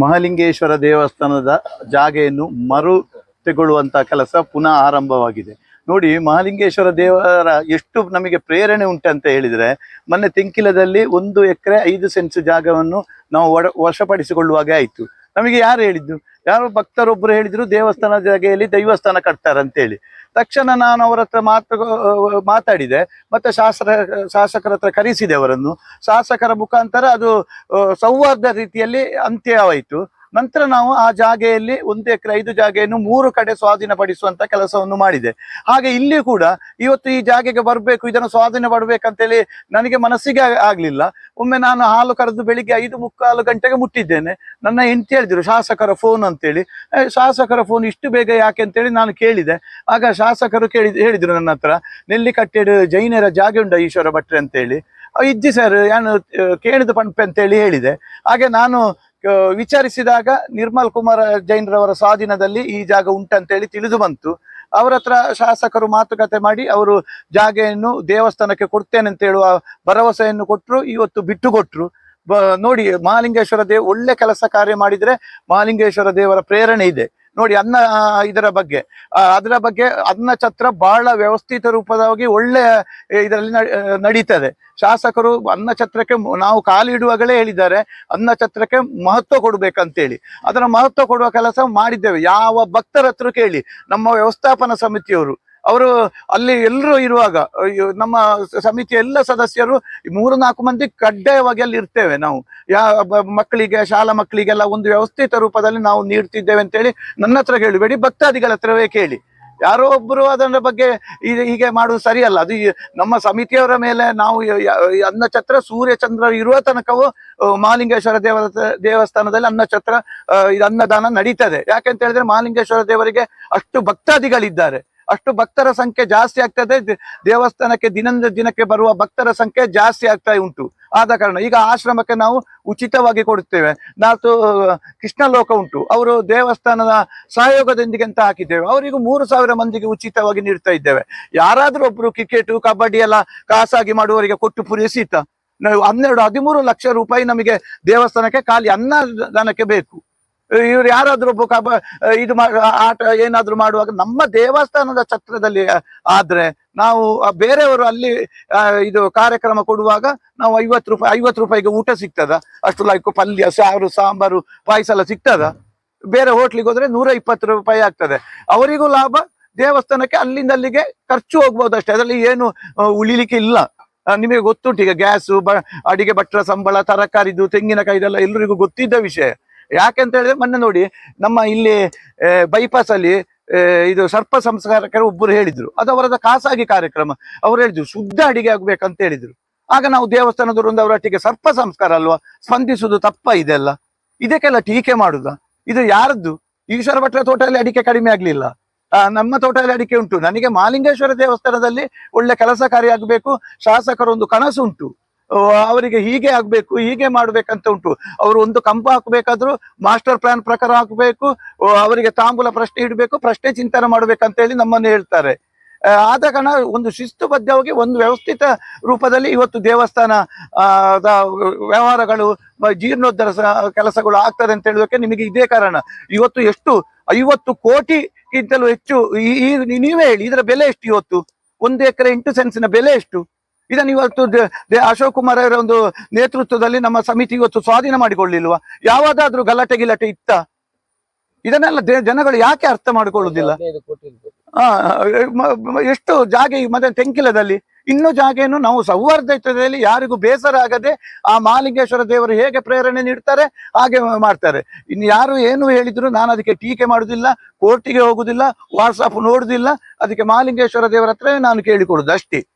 ಮಹಾಲಿಂಗೇಶ್ವರ ದೇವಸ್ಥಾನದ ಜಾಗೆಯನ್ನು ಮರು ತೆಗೊಳ್ಳುವಂತ ಕೆಲಸ ಪುನಃ ಆರಂಭವಾಗಿದೆ. ನೋಡಿ, ಮಹಾಲಿಂಗೇಶ್ವರ ದೇವರ ಎಷ್ಟು ನಮಗೆ ಪ್ರೇರಣೆ ಉಂಟಂತ ಹೇಳಿದ್ರೆ, ಮೊನ್ನೆ ತೆಂಕಿಲದಲ್ಲಿ ಒಂದು ಎಕರೆ ಐದು ಸೆನ್ಸ್ ಜಾಗವನ್ನು ನಾವು ವಶಪಡಿಸಿಕೊಳ್ಳುವಾಗೆ ಆಯ್ತು. ನಮಗೆ ಯಾರು ಹೇಳಿದ್ದು? ಯಾರು ಭಕ್ತರೊಬ್ಬರು ಹೇಳಿದ್ರು, ದೇವಸ್ಥಾನ ಜಾಗೆಯಲ್ಲಿ ದೈವಸ್ಥಾನ ಕಟ್ತಾರಂತೇಳಿ. ತಕ್ಷಣ ನಾನು ಅವರ ಹತ್ರ ಮಾತು, ಮಾತಾಡಿದೆ, ಮತ್ತೆ ಶಾಸಕ ಶಾಸಕರ ಹತ್ರ ಕರೆಸಿದೆ ಅವರನ್ನು. ಶಾಸಕರ ಮುಖಾಂತರ ಅದು ಸೌಹಾರ್ದ ರೀತಿಯಲ್ಲಿ ಅಂತ್ಯವಾಯಿತು. ನಂತರ ನಾವು ಆ ಜಾಗೆಯಲ್ಲಿ ಒಂದು ಎಕರೆ ಐದು ಜಾಗೆಯನ್ನು ಮೂರು ಕಡೆ ಸ್ವಾಧೀನಪಡಿಸುವಂತ ಕೆಲಸವನ್ನು ಮಾಡಿದೆ. ಹಾಗೆ ಇಲ್ಲಿ ಕೂಡ ಇವತ್ತು ಈ ಜಾಗೆಗೆ ಬರಬೇಕು ಇದನ್ನು ಸ್ವಾಧೀನ ಪಡಬೇಕಂತೇಳಿ ನನಗೆ ಮನಸ್ಸಿಗೆ ಆಗ್ಲಿಲ್ಲ. ಒಮ್ಮೆ ನಾನು ಹಾಲು ಕರೆದು ಬೆಳಿಗ್ಗೆ ಐದು ಮುಕ್ಕಾಲು ಗಂಟೆಗೆ ಮುಟ್ಟಿದ್ದೇನೆ. ನನ್ನ ಹೆಂಡತಿ ಹೇಳಿದ್ರು ಶಾಸಕರ ಫೋನ್ ಅಂತೇಳಿ. "ಏ, ಶಾಸಕರ ಫೋನ್ ಇಷ್ಟು ಬೇಗ ಯಾಕೆ? ಅಂತೇಳಿ ನಾನು ಕೇಳಿದೆ. ಆಗ ಶಾಸಕರು ಕೇಳಿ ಹೇಳಿದ್ರು ನನ್ನ ಹತ್ರ ನೆಲ್ಲಿಕಟ್ಟೆಡು ಜೈನರ ಜಾಗೆ ಉಂಡ ಈಶ್ವರ ಭಟ್ರೆ? ಅಂತೇಳಿ. ಇದ್ದಿ ಇಜ್ಜಿ ಸರ್ ಏನು ಕೇಳಿದ ಪಂಪೆ ಅಂತೇಳಿ ಹೇಳಿದೆ. ಹಾಗೆ ನಾನು ವಿಚಾರಿಸಿದಾಗ ನಿರ್ಮಲ್ ಕುಮಾರ್ ಜೈನ್ರವರ ಸ್ವಾಧೀನದಲ್ಲಿ ಈ ಜಾಗ ಉಂಟಂತೇಳಿ ತಿಳಿದು ಬಂತು. ಅವರ ಹತ್ರ ಶಾಸಕರು ಮಾತುಕತೆ ಮಾಡಿ ಅವರು ಜಾಗೆಯನ್ನು ದೇವಸ್ಥಾನಕ್ಕೆ ಕೊಡ್ತೇನೆ ಅಂತ ಹೇಳುವ ಭರವಸೆಯನ್ನು ಕೊಟ್ಟರು ಇವತ್ತು ಬಿಟ್ಟು ಕೊಟ್ಟರು ನೋಡಿ ಮಹಾಲಿಂಗೇಶ್ವರ ದೇವ್ ಒಳ್ಳೆ ಕೆಲಸ ಕಾರ್ಯ ಮಾಡಿದ್ರೆ ಮಹಾಲಿಂಗೇಶ್ವರ ದೇವರ ಪ್ರೇರಣೆ ಇದೆ. ನೋಡಿ ಅನ್ನ ಇದರ ಬಗ್ಗೆ. ಅದರ ಬಗ್ಗೆ ಅನ್ನ ಛತ್ರ ಬಹಳ ವ್ಯವಸ್ಥಿತ ರೂಪದವಾಗಿ ಒಳ್ಳೆ ಇದರಲ್ಲಿ ನಡೀತದೆ. ಶಾಸಕರು ಅನ್ನ ಛತ್ರಕ್ಕೆ ನಾವು ಕಾಲಿಡುವಾಗಲೇ ಹೇಳಿದ್ದಾರೆ, ಅನ್ನ ಛತ್ರಕ್ಕೆ ಮಹತ್ವ ಕೊಡಬೇಕಂತೇಳಿ. ಅದರ ಮಹತ್ವ ಕೊಡುವ ಕೆಲಸ ಮಾಡಿದ್ದೇವೆ. ಯಾವ ಭಕ್ತರ ಕೇಳಿ. ನಮ್ಮ ವ್ಯವಸ್ಥಾಪನಾ ಸಮಿತಿಯವರು. ಅವರು ಅಲ್ಲಿ ಎಲ್ಲರೂ ಇರುವಾಗ ನಮ್ಮ ಸಮಿತಿ ಎಲ್ಲ ಸದಸ್ಯರು ಮೂರು ನಾಲ್ಕು ಮಂದಿ ಕಡ್ಡಾಯವಾಗಿ ಅಲ್ಲಿ ಇರ್ತೇವೆ ನಾವು. ಯಾ ಮಕ್ಕಳಿಗೆ, ಶಾಲಾ ಮಕ್ಕಳಿಗೆಲ್ಲ ಒಂದು ವ್ಯವಸ್ಥಿತ ರೂಪದಲ್ಲಿ ನಾವು ನೀಡ್ತಿದ್ದೇವೆ ಅಂತೇಳಿ ನನ್ನ ಹತ್ರ ಕೇಳಬೇಡಿ ಭಕ್ತಾದಿಗಳ ಹತ್ರವೇ ಕೇಳಿ. ಯಾರೋ ಒಬ್ಬರು ಅದರ ಬಗ್ಗೆ ಹೀಗೆ ಮಾಡುವುದು ಸರಿಯಲ್ಲ. ಅದು ನಮ್ಮ ಸಮಿತಿಯವರ ಮೇಲೆ ನಾವು ಅನ್ನ ಛತ್ರ ಸೂರ್ಯಚಂದ್ರ ಅನ್ನಛತ್ರ ಸೂರ್ಯ ಚಂದ್ರ ಇರುವ ತನಕವೂ ಮಹಾಲಿಂಗೇಶ್ವರ ದೇವ ದೇವಸ್ಥಾನದಲ್ಲಿ ಅನ್ನ ಛತ್ರ ಇದು ಅನ್ನದಾನ ನಡೀತದೆ. ಯಾಕೆಂತ ಹೇಳಿದ್ರೆ ಮಹಾಲಿಂಗೇಶ್ವರ ದೇವರಿಗೆ ಅಷ್ಟು ಭಕ್ತಾದಿಗಳಿದ್ದಾರೆ. ಅಷ್ಟು ಭಕ್ತರ ಸಂಖ್ಯೆ ಜಾಸ್ತಿ ಆಗ್ತದೆ. ದೇವಸ್ಥಾನಕ್ಕೆ ದಿನದಿಂದ ದಿನಕ್ಕೆ ಬರುವ ಭಕ್ತರ ಸಂಖ್ಯೆ ಜಾಸ್ತಿ ಆಗ್ತಾ ಉಂಟು. ಆದ ಕಾರಣ ಈಗ ಆಶ್ರಮಕ್ಕೆ ನಾವು ಉಚಿತವಾಗಿ ಕೊಡುತ್ತೇವೆ. ನಾವು ಕೃಷ್ಣ ಲೋಕ ಉಂಟು. ಅವರು ದೇವಸ್ಥಾನದ ಸಹಯೋಗದೊಂದಿಗೆ ಅಂತ ಹಾಕಿದ್ದೇವೆ. ಅವರಿಗೂ ಮೂರು ಸಾವಿರ ಮಂದಿಗೆ ಉಚಿತವಾಗಿ ನೀಡ್ತಾ ಇದ್ದೇವೆ. ಯಾರಾದ್ರೂ ಒಬ್ರು ಕ್ರಿಕೆಟ್, ಕಬಡ್ಡಿ ಎಲ್ಲ ಖಾಸಾಗಿ ಮಾಡುವವರಿಗೆ ಕೊಟ್ಟು ಪೂರೈಸಿತ ನಾವು ಹನ್ನೆರಡು, ಹದಿಮೂರು ಲಕ್ಷ ರೂಪಾಯಿ ನಮಗೆ ದೇವಸ್ಥಾನಕ್ಕೆ ಖಾಲಿ ಅನ್ನದಾನಕ್ಕೆ ಬೇಕು. ಇವ್ರು ಯಾರಾದ್ರೂ ಕಬ ಇದು ಆಟ ಏನಾದ್ರೂ ಮಾಡುವಾಗ ನಮ್ಮ ದೇವಸ್ಥಾನದ ಛತ್ರದಲ್ಲಿ ಆದ್ರೆ ನಾವು ಬೇರೆಯವರು ಅಲ್ಲಿ ಇದು ಕಾರ್ಯಕ್ರಮ ಕೊಡುವಾಗ ನಾವು ಐವತ್ತು ರೂಪಾಯಿ, ಐವತ್ತು ರೂಪಾಯಿಗೆ ಊಟ ಸಿಗ್ತದ. ಅಷ್ಟು ಲೈಕ್ ಪಲ್ಯ, ಸಾರು, ಸಾಂಬಾರು, ಪಾಯಸ ಎಲ್ಲ ಸಿಗ್ತದ. ಬೇರೆ ಹೋಟ್ಲಿಗೆ ಹೋದ್ರೆ ನೂರ ಇಪ್ಪತ್ತು ರೂಪಾಯಿ ಆಗ್ತದೆ. ಅವರಿಗೂ ಲಾಭ, ದೇವಸ್ಥಾನಕ್ಕೆ ಅಲ್ಲಿಂದ ಅಲ್ಲಿಗೆ ಖರ್ಚು ಹೋಗ್ಬೋದು ಅಷ್ಟೇ. ಅದರಲ್ಲಿ ಏನು ಉಳಿಲಿಕ್ಕೆ ಇಲ್ಲ. ನಿಮಗೆ ಗೊತ್ತುಂಟು ಈಗ ಗ್ಯಾಸು, ಬ, ಅಡಿಗೆ ಭಟ್ರ ಸಂಬಳ, ತರಕಾರಿದು ತೆಂಗಿನಕಾಯಿದೆಲ್ಲ ಎಲ್ರಿಗೂ ಗೊತ್ತಿದ್ದ ವಿಷಯ. ಯಾಕೆಂತ ಹೇಳಿದ್ರೆ ಮೊನ್ನೆ ನೋಡಿ ನಮ್ಮ ಇಲ್ಲಿ ಬೈಪಾಸ್ ಅಲ್ಲಿ ಇದು ಸರ್ಪ ಸಂಸ್ಕಾರಕರು ಒಬ್ಬರು ಹೇಳಿದ್ರು. ಅದು ಅವರದ ಖಾಸಗಿ ಕಾರ್ಯಕ್ರಮ. ಅವ್ರು ಹೇಳಿದ್ರು, ಶುದ್ಧ ಅಡಿಗೆ ಆಗ್ಬೇಕಂತ ಹೇಳಿದ್ರು. ಆಗ ನಾವು ದೇವಸ್ಥಾನದವರೊಂದು ಅವರೊಟ್ಟಿಗೆ ಸರ್ಪ ಸಂಸ್ಕಾರ ಅಲ್ವಾ? ಸ್ಪಂದಿಸುದು ತಪ್ಪ ಇದೆಲ್ಲ. ಇದಕ್ಕೆಲ್ಲ ಟೀಕೆ ಮಾಡುದ? ಇದು ಯಾರದ್ದು? ಈಶ್ವರ ಭಟ್ರ ತೋಟದಲ್ಲಿ ಅಡಿಕೆ ಕಡಿಮೆ ಆಗ್ಲಿಲ್ಲ. ನಮ್ಮ ತೋಟದಲ್ಲಿ ಅಡಿಕೆ ಉಂಟು. ನನಗೆ ಮಾಲಿಂಗೇಶ್ವರ ದೇವಸ್ಥಾನದಲ್ಲಿ ಒಳ್ಳೆ ಕೆಲಸ ಕಾರ್ಯ ಆಗಬೇಕು. ಶಾಸಕರೊಂದು ಕನಸು ಉಂಟು. ಅವರಿಗೆ ಹೀಗೆ ಆಗ್ಬೇಕು, ಹೀಗೆ ಮಾಡ್ಬೇಕಂತ ಉಂಟು. ಅವರು ಒಂದು ಕಂಬ ಹಾಕಬೇಕಾದ್ರೂ ಮಾಸ್ಟರ್ ಪ್ಲಾನ್ ಪ್ರಕಾರ ಹಾಕಬೇಕು ಅವರಿಗೆ ತಾಂಬೂಲ ಪ್ರಶ್ನೆ ಇಡಬೇಕು, ಪ್ರಶ್ನೆ ಚಿಂತನೆ ಮಾಡ್ಬೇಕಂತ ಹೇಳಿ ನಮ್ಮನ್ನು ಹೇಳ್ತಾರೆ. ಆದ ಕಾರಣ ಒಂದು ಶಿಸ್ತುಬದ್ಧವಾಗಿ, ಒಂದು ವ್ಯವಸ್ಥಿತ ರೂಪದಲ್ಲಿ ಇವತ್ತು ದೇವಸ್ಥಾನ ವ್ಯವಹಾರಗಳು ಜೀರ್ಣೋದ್ಧರ ಕೆಲಸಗಳು ಆಗ್ತದೆ ಅಂತ ಹೇಳೋಕೆ ನಿಮಗೆ ಇದೇ ಕಾರಣ. ಇವತ್ತು ಎಷ್ಟು, ಐವತ್ತು ಕೋಟಿಗಿಂತಲೂ ಹೆಚ್ಚು, ಈ- ಈ, ನೀವೇ ಹೇಳಿ, ಇದರ ಬೆಲೆ ಎಷ್ಟು ಇವತ್ತು? ಒಂದು ಎಕರೆ ಎಂಟು ಸೆನ್ಸಿನ ಬೆಲೆ ಎಷ್ಟು? ಇದನ್ನು ಇವತ್ತು ಅಶೋಕ್ ಕುಮಾರ್ ಅವರ ಒಂದು ನೇತೃತ್ವದಲ್ಲಿ ನಮ್ಮ ಸಮಿತಿ ಇವತ್ತು ಸ್ವಾಧೀನ ಮಾಡಿಕೊಳ್ಳಿಲ್ವಾ? ಯಾವಾಗಾದ್ರೂ ಗಲಾಟೆ ಗಿಲಾಟೆ ಇತ್ತ? ಇದನ್ನೆಲ್ಲ ಜನಗಳು ಯಾಕೆ ಅರ್ಥ ಮಾಡಿಕೊಳ್ಳುವುದಿಲ್ಲ ಹದಿನೈದು ಆ, ಮ- ಮ- ಎಷ್ಟು ಜಾಗ ಈ ಮತ್ತೆ ತೆಂಕಿಲದಲ್ಲಿ? ಇನ್ನು ಜಾಗೆಯನ್ನು ನಾವು ಸೌಹಾರ್ದತೆಯಲ್ಲಿ ಯಾರಿಗೂ ಬೇಸರ ಆಗದೆ ಆ ಮಾಲಿಂಗೇಶ್ವರ ದೇವರು ಹೇಗೆ ಪ್ರೇರಣೆ ನೀಡ್ತಾರೆ ಹಾಗೆ ಮಾಡ್ತಾರೆ. ಇನ್ನು ಯಾರು ಏನು ಹೇಳಿದ್ರು ನಾನು ಅದಕ್ಕೆ ಟೀಕೆ ಮಾಡುದಿಲ್ಲ ಕೋರ್ಟಿಗೆ ಹೋಗುದಿಲ್ಲ ವಾಟ್ಸಪ್ ನೋಡುದಿಲ್ಲ ಅದಕ್ಕೆ ಮಾಲಿಂಗೇಶ್ವರ ದೇವರ ಹತ್ರ ನಾನು ಕೇಳಿಕೊಡುದು ಅಷ್ಟೇ.